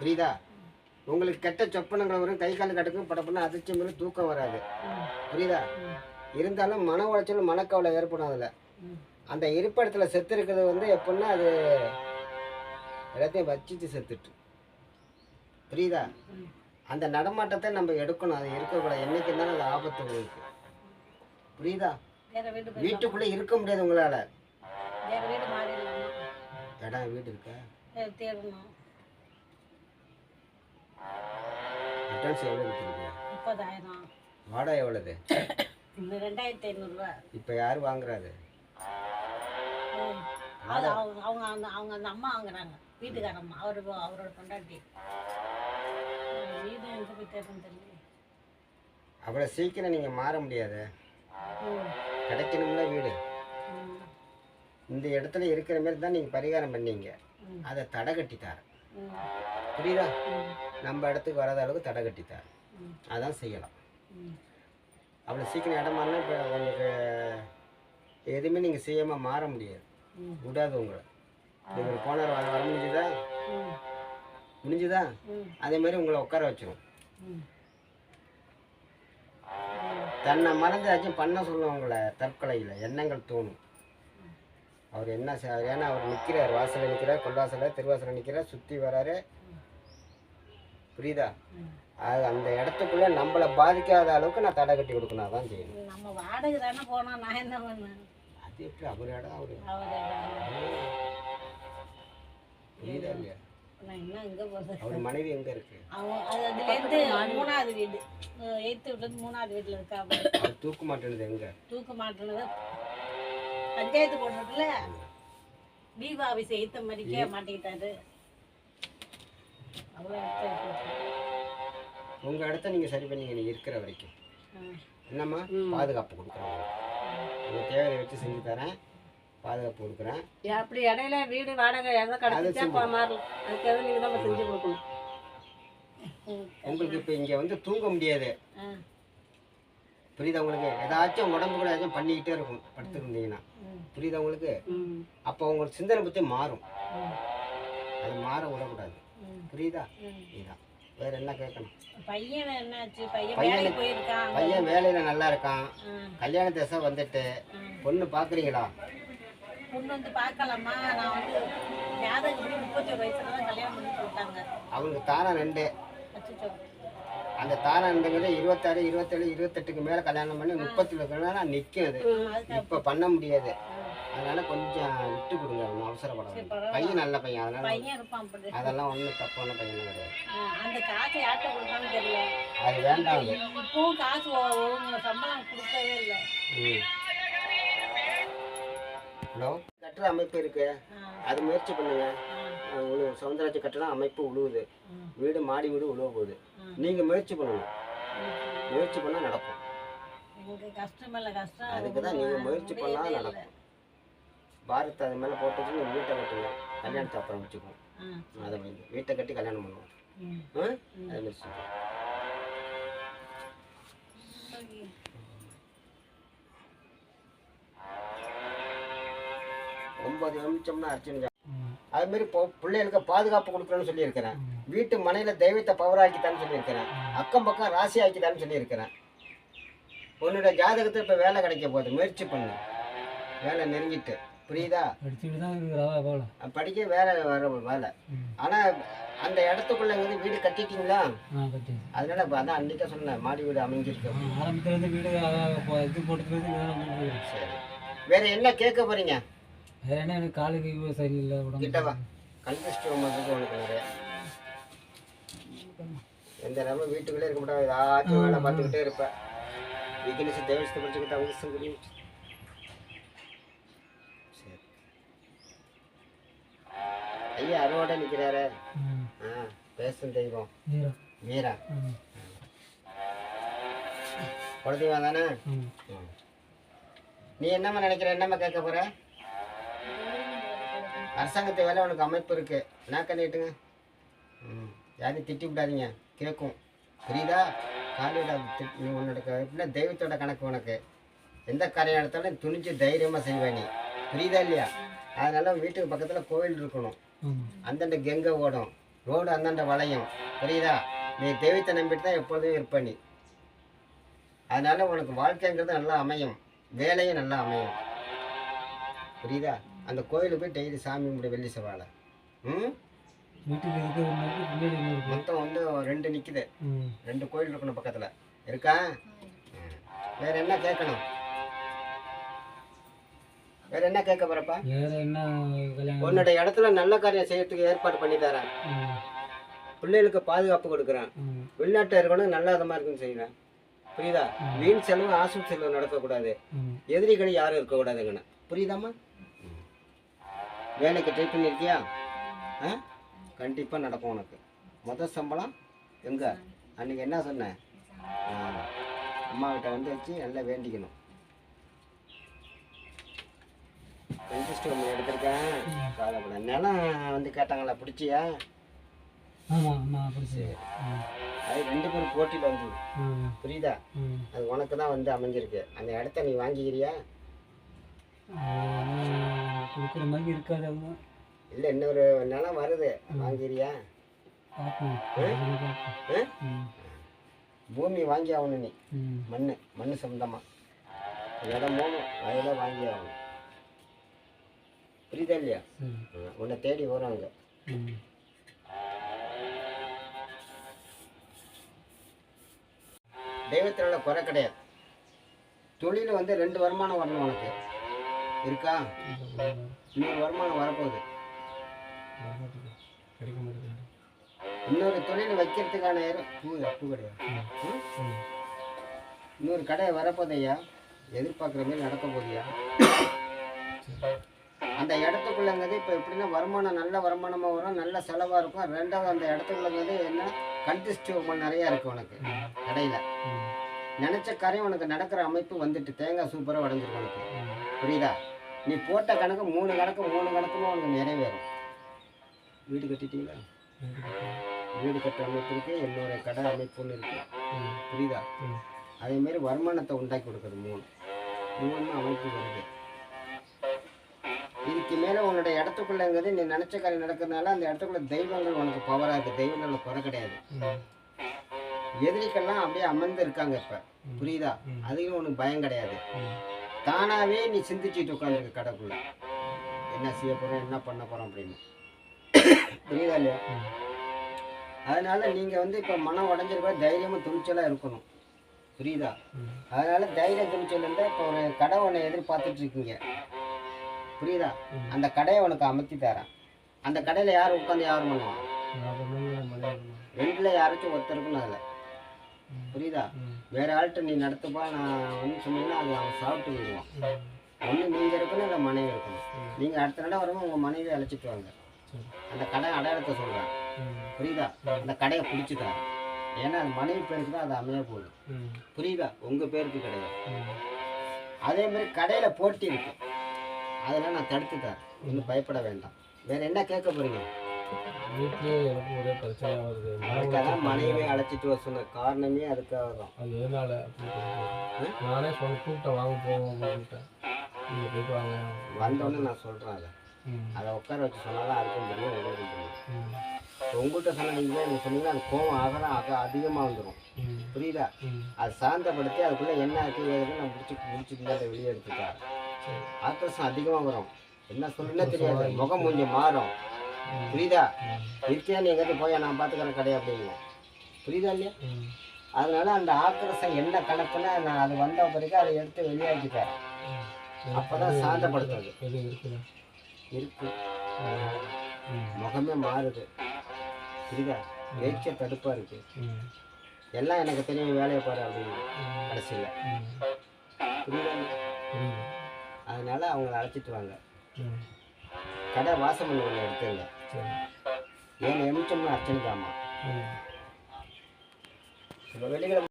புரியுதா? உங்களுக்கு கெட்ட சொப்பனங்கள் வரும் கை கால் கட்டுக்கும் படப்படணும் அதிர்ச்சி வரும் தூக்கம் வராது. புரியுதா? இருந்தாலும் மன உளைச்சல் மனக்கவலை ஏற்படும் அதில். அந்த இருப்பிடத்துல செத்து இருக்கிறது வந்து எப்படின்னா அது எல்லாத்தையும் வச்சிட்டு செத்துட்டு. புரியுதா. அந்த நடமாட்டத்தை நம்ம எடுக்கணும். அது இருக்கக்கூடாது என்னைக்கு இருந்தாலும் அது ஆபத்து உங்களுக்கு. புரியுதா? வீட்டுக்குள்ளே இருக்க முடியாது உங்களால். இடம் வீடு இருக்கா? அட்வான்ஸ் எவ்வளோ கொடுத்துருக்கீங்க? முப்பதாயிரம். வாடகை எவ்வளோது இந்த ரெண்டாயிரத்தி ஐநூறுரூவா இப்போ யார் வாங்குறாரு? அது அவங்க அவங்க அந்த அவங்க அந்த அம்மா வாங்குறாங்க. வீட்டுக்காரம்மா அவரு அவரோட பொண்டாட்டி. ம், வீடு எங்கே போய் தேடணும் தெரியல அவ்வளோ சீக்கிரம் நீங்கள் மாற முடியாது. கிடைக்கணும்ல வீடு. இந்த இடத்துல இருக்கிற மாதிரி தான் நீங்கள் பரிகாரம் பண்ணீங்க. அதை தடை கட்டித்தார் புரியுதா? நம்ம இடத்துக்கு வராத அளவுக்கு தடை கட்டித்தார் அதான் செய்யலாம். அவ்வளவு அவ்வளோ சீக்கிரம் இடம் மாறினா இப்போ உங்களுக்கு எதுவுமே நீங்கள் செய்யாமல் மாற முடியாது. விடாது உங்களை. நீங்கள் போனார் வர வர முடிஞ்சுதா? முடிஞ்சுதா? அதே மாதிரி உங்களை உட்கார வச்சிரும் தன்னை மறந்தாச்சும் பண்ண சொல்லுவோம் உங்களை தற்கொலையில் எண்ணங்கள் தோணும். அவர் என்ன ஏன்னா அவர் நிற்கிறார் வாசலில் நிற்கிறார் கொள்வாசலில் திருவாசலில் நிற்கிறார் சுற்றி வராரு. புரியுதா. அது அந்த இடத்துக்குள்ளே நம்மளை பாதிக்காத அளவுக்கு நான் தடை கட்டி கொடுக்கணும் அதான் செய்யணும். நம்ம வாடகை தானே போனோம் நான் என்ன பண்ணேன்? அது எப்படி அவர் இடம் அவர் புரியுதா இல்லையா அவர் மனைவி எங்கே இருக்கு? மூணாவது வீடு. எயித்து வீட்டுலேருந்து மூணாவது வீட்டில் இருக்கா தூக்க மாட்டேனது எங்கே? தூக்க மாட்டுனது பஞ்சாயத்து போடுறதுல தீபா ஆஃபீஸ் எய்த்த மாதிரிக்கே மாட்டிக்கிட்டாரு. அவ்வளோ எடுத்து உங்கள் இடத்த நீங்கள் சரி பண்ணீங்க நீங்கள் இருக்கிற வரைக்கும். என்னம்மா? பாதுகாப்பு கொடுக்குறேன் உங்கள் தேவையை வச்சு செஞ்சு தரேன். பாதுகாப்பு கொடுக்குறேன். அப்படி இடையில வீடு வாடகை எதாவது கிடைச்சிச்சா மாறலாம் அதுக்கு எதாவது நீங்கள் தான் செஞ்சு கொடுக்கணும். உங்களுக்கு இப்போ இங்கே வந்து தூங்க முடியாது. புரியுதா உங்களுக்கு? ஏதாச்சும் உடம்பு கூட ஏதாச்சும் பண்ணிக்கிட்டே இருக்கும் படுத்துருந்தீங்கன்னா. புரியுதா உங்களுக்கு? அப்போ உங்களுக்கு சிந்தனை பற்றி மாறும். அது மாற விடக்கூடாது. புரியுதா? இதுதான் வேற என்ன கேட்கணும் பையன் என்னாச்சு? பையன் போயிருக்கான். பையன் வேலையில் நல்லா இருக்கான். கல்யாண தசை வந்துட்டு. பொண்ணு பார்க்குறீங்களா பொண்ணு வந்து பார்க்கலாமா நான் வந்து ஜாதகம் இப்படி முப்பத்தி ஒரு வயசுல தான் கல்யாணம் பண்ணி கொடுத்தாங்க. அவங்களுக்கு தாரம் ரெண்டு. அந்த தாரம் ரெண்டுங்கிறது இருபத்தாறு இருபத்தேழு இருபத்தெட்டுக்கு மேலே கல்யாணம் பண்ணி முப்பத்தி நான் நிற்கும் அது. இப்போ பண்ண முடியாது. அதனால கொஞ்சம் விட்டு கொடுங்க ஒன்றும் அவசரப்படாது. பையன் நல்ல பையன் அதனால அதெல்லாம் ஒன்றும் தப்பான பையன் கிடையாது. அந்த காசை யார்கிட்ட கொடுத்தான்னு தெரியல. அது வேண்டாம். இப்பவும் காசு சம்பளம் கொடுக்கவே இல்லை. ம். ஹலோ? கட்டுற அமைப்பு இருக்கு. அது முயற்சி பண்ணுங்க. உழு சவுந்தரராஜ் கட்டடம் அமைப்பு உழுவுது. வீடு மாடி வீடு உழுவ போகுது. நீங்கள் முயற்சி பண்ணணும் முயற்சி பண்ணால் நடக்கும். அதுக்கு தான் நீங்கள் முயற்சி பண்ணால். நடக்கும். பாரத் அது மேலே போட்டு வச்சு நீங்கள் வீட்டை கட்டுங்க கல்யாணத்தை அப்புறம் வச்சுக்குவோம். அதை வைங்க வீட்டை கட்டி கல்யாணம் பண்ணுவோம்? அது மாதிரி செய்வோம். ஒன்பது நிமிஷம்னா அர்ச்சனை அது மாதிரி இப்போ பிள்ளைகளுக்கு பாதுகாப்பு கொடுக்குறேன்னு சொல்லியிருக்கிறேன். வீட்டு மனையில் தெய்வத்தை பவராக்கித்தான்னு சொல்லியிருக்கிறேன். அக்கம் பக்கம் ராசி ஆக்கித்தான்னு சொல்லியிருக்கிறேன். உன்னோட ஜாதகத்தில் இப்போ வேலை கிடைக்க போகுது. முயற்சி பண்ணு. வேலை நெருங்கிட்டு. புரியுதா? படிச்சுட்டு தான் இருக்கிறாவா போல படிக்க வேலை வர வேலை. ஆனால் அந்த இடத்துக்குள்ளங்கிறது வீடு கட்டிட்டீங்களா? அதனால அதான் அன்றைக்கே சொன்னேன் மாடி வீடு அமைஞ்சிருக்கு ஆரம்பத்துலேருந்து வீடு இது போட்டுக்கிறது சரி. வேற என்ன கேட்க போறீங்க? வேற என்ன எனக்கு காலுக்கு சரியில்லை உடம்பு கிட்ட வா. கல்விஸ்ட் வந்து உனக்கு எந்த நேரமும் வீட்டுக்குள்ளே இருக்க மாட்டா ஏதாச்சும் வேலை பார்த்துக்கிட்டே இருப்பேன் வீக்னஸ் தேவஸ்தை படிச்சுக்கிட்டு அவசியம் புரியும் சரி ஐயா அருவோட நிற்கிறாரு ஆ பேசும் தெய்வம். வீரா. குலதெய்வம் தானே. நீ என்னம்மா நினைக்கிற? என்னம்மா கேட்க போற? அரசாங்கத்து வேலை உனக்கு அமைப்பு இருக்கு. என்ன கண்ணிட்டுங்க ம். யாரையும் திட்டி விடாதீங்க. கேட்கும் புரியுதா? காலையில் நீ உன்னோட எப்படின்னா தெய்வத்தோட கணக்கு உனக்கு? எந்த காரியம் எடுத்தாலும் துணிஞ்சு தைரியமாக செய்வேன் நீ. புரியுதா இல்லையா? அதனால வீட்டுக்கு பக்கத்தில் கோவில் இருக்கணும். அந்தண்ட கங்கை ஓடும். ரோடு அந்தாண்ட வளையும். புரியுதா? நீ தெய்வத்தை நம்பிட்டு தான் எப்பொழுதும் இருப்ப நீ. அதனால உனக்கு வாழ்க்கைங்கிறது நல்லா அமையும். வேலையும் நல்லா அமையும். புரியுதா? அந்த கோயிலுக்கு போய் டெய்லி சாமி கும்பிடு வெள்ளி செவ்வாழை. ம்? மொத்தம் வந்து ரெண்டு நிற்குது ம். ரெண்டு கோயில் இருக்கணும் பக்கத்தில். இருக்கா. வேற என்ன கேட்கணும்? வேற என்ன கேட்க போறப்பா? வேற என்ன உன்னோட இடத்துல நல்ல காரியம் செய்யறதுக்கு ஏற்பாடு பண்ணி தரேன். பிள்ளைகளுக்கு பாதுகாப்பு கொடுக்குறேன். வெளிநாட்டில் இருக்கணும் நல்ல விதமா இருக்குன்னு செய்வேன். புரியுதா? வீண் செலவு ஆசும் செலவு நடக்கக்கூடாது. எதிரிகள் யாரும் இருக்கக்கூடாதுங்கண்ணா. புரியுதாம்மா? வேலைக்கு ட்ரை பண்ணியிருக்கியா ஆ? கண்டிப்பாக நடக்கும் உனக்கு. முதல் சம்பளம் எங்க? அன்னைக்கு என்ன சொன்னேன்? ஆ, அம்மா கிட்ட வந்து வச்சு நல்லா வேண்டிக்கணும். இன்ட்ரெஸ்ட் ஒன்று எடுத்திருக்கேன். நிலம் வந்து கேட்டாங்களா பிடிச்சியா? ஆமாம் ஆமாம் பிடிச்சி அது ரெண்டு பேரும் போட்டியில் வந்து புரியுதா? அது உனக்கு தான் வந்து அமைஞ்சிருக்கு. அந்த இடத்த நீ வாங்கிக்கிறியா? கொடுக்குற மாதிரி இருக்காது அவங்க இல்லை இன்னொரு நிலம் வருது? ம். பூமி வாங்கி ஆகணும் நீ மண் மண் சொந்தமாக இடம் போகணும். அதில் வாங்கி ஆகணும் புரியுதா இல்லையா? உன்னை தேடி ம். தெய்வத்தினால குறை கிடையாது. தொழில் வந்து ரெண்டு வருமானம் வரணும் உனக்கு. இருக்கா? இன்னொரு வருமானம் வரப்போகுது. இன்னொரு தொழில் வைக்கிறதுக்கான பூ பூ கிடையாது. இன்னொரு கடை வரப்போதையா எதிர்பார்க்குற மாதிரி நடக்க போதியா அந்த இடத்துக்குள்ளங்கிறது இப்போ எப்படின்னா வருமானம் நல்ல வருமானமாக வரும் நல்ல செலவாக இருக்கும். ரெண்டாவது அந்த இடத்துக்குள்ளங்கிறது என்ன? கண்டிஸ்ட் நிறையா இருக்குது உனக்கு கடையில். நினச்ச காரியம் உனக்கு நடக்கிற அமைப்பு வந்துட்டு தேங்காய் சூப்பராக உடஞ்சிருக்கு உனக்கு. புரியுதா? நீ போட்ட கணக்கு மூணு கணக்கு மூணு கணக்குமே உனக்கு நிறைவேறும். வீடு கட்டிட்டீங்களா? வீடு கட்டுற அமைப்பு இருக்குது என்னோட கடை அமைப்பு ஒன்று இருக்குது புரியுதா அதேமாரி வருமானத்தை உண்டாக்கி கொடுக்குறது மூணு. மூணு அமைப்பு வருது. இதுக்கு மேலே உன்னோட இடத்துக்குள்ளங்கிறது நீ நினச்ச காரியம் நடக்கிறதுனால அந்த இடத்துக்குள்ள தெய்வங்கள் உனக்கு பவராக இருக்குது தெய்வங்களில் குறை கிடையாது. எதிரிக்கெல்லாம் அப்படியே அமர்ந்து இருக்காங்க இப்போ. புரியுதா. அதுக்கும் உனக்கு பயம் கிடையாது. தானாகவே நீ சிந்திச்சுட்டு உட்காந்துருக்க கடைக்குள்ள என்ன செய்ய போகிறோம் என்ன பண்ண போகிறோம் அப்படின்னு. புரியுதா இல்லையா? அதனால நீங்கள் வந்து இப்போ மனம் உடஞ்சிருக்க தைரியமும் துணிச்சலாக இருக்கணும். புரியுதா? அதனால தைரிய துணிச்சல் இருந்தால் இப்போ ஒரு கடை ஒன்று எதிர்பார்த்துட்டு இருக்கீங்க. புரியுதா. அந்த கடையை உனக்கு அமர்த்தி தரேன். அந்த கடையில் யார் உட்காந்து யார் மலையாளம் ரெண்டில் யாராச்சும் ஒருத்தர் இருக்கணும் அதில். புரியுதா? வேற ஆள்கிட்ட நீ நடத்துப்பா நான் ஒன்று சொன்னீங்கன்னா அது அவன் சாப்பிட்டு போயிடுவான். ம். ஒன்று நீங்கள் இருக்கணும் இல்லை மனைவி இருக்கணும். நீங்கள் அடுத்த நட வரும்போது உங்கள் மனைவி அழைச்சிட்டு வாங்க. அந்த கடை அடையாளத்தை சொல்கிறேன் புரியுதா? அந்த கடையை பிடிச்சி தரேன். ஏன்னா அது மனைவி பேருக்கு தான் அது அமைய போகுது புரியுதா? உங்கள் பேருக்கு கிடையாது. அதே மாதிரி கடையில் போட்டி இருக்கு. அதெல்லாம் நான் தடுத்து தரேன் ஒன்றும் பயப்பட வேண்டாம். வேற என்ன கேட்க போறீங்க? வீட்லயே எனக்கு ஒரே பிரச்சனையாக வருது. அதுக்காக மனைவி அழைச்சிட்டு வர சொன்ன காரணமே அதுக்காக தான். அது எதனால. நானே சொன்ன கூப்பிட்டேன் வாங்க போவோம் அப்படின்ட்டேன் நீங்கள் போயிட்டு வாங்க வந்தோடனே நான் சொல்கிறேன் அதை. அதை உட்கார வச்சு சொன்னாலும் அதுக்கும் தெரியும் உங்களுக்கும் தெரியும். ம். இப்போ உங்கள்கிட்ட சொன்னீங்களே நீங்கள் சொன்னீங்கன்னா அது கோவம் அகலம் அக அதிகமாக வந்துடும் புரியுதா? அது சாந்தப்படுத்தி அதுக்குள்ளே என்ன இருக்குது ஏதுன்னு நான் முடிச்சு முடிச்சுட்டு அதை வெளியே சரி ஆக்ரோஷம் அதிகமாக வரும். என்ன சொல்லுன்னே தெரியாது. முகம் மூஞ்சி மாறும். புரியுதா? இருக்கியா நீ எங்கேயாவது போய்? நான் பார்த்துக்கிறேன் கடை அப்படிங்க புரியுதா இல்லையா? அதனால அந்த ஆக்ரோஷம் என்ன கணக்குன்னு நான் அது வந்த பிறகு அதை எடுத்து வெளியாக்கிட்டேன் அப்பதான் சாந்தப்படுத்துறது. இருக்கு. முகமே மாறுது. புரியுதா? பேச்ச தடுப்பா இருக்கு. எல்லாம் எனக்கு தெரியும் வேலையை பாரு அப்படின்னு. கடைசியில். புரியுது. அதனால அவங்கள அழைச்சிட்டு வாங்க கடை வாசமணி ஒன்று எடுத்துங்க. ஏன் எமிச்சம்னு அர்ச்சனைக்காமா ம். இப்போ வெளியில்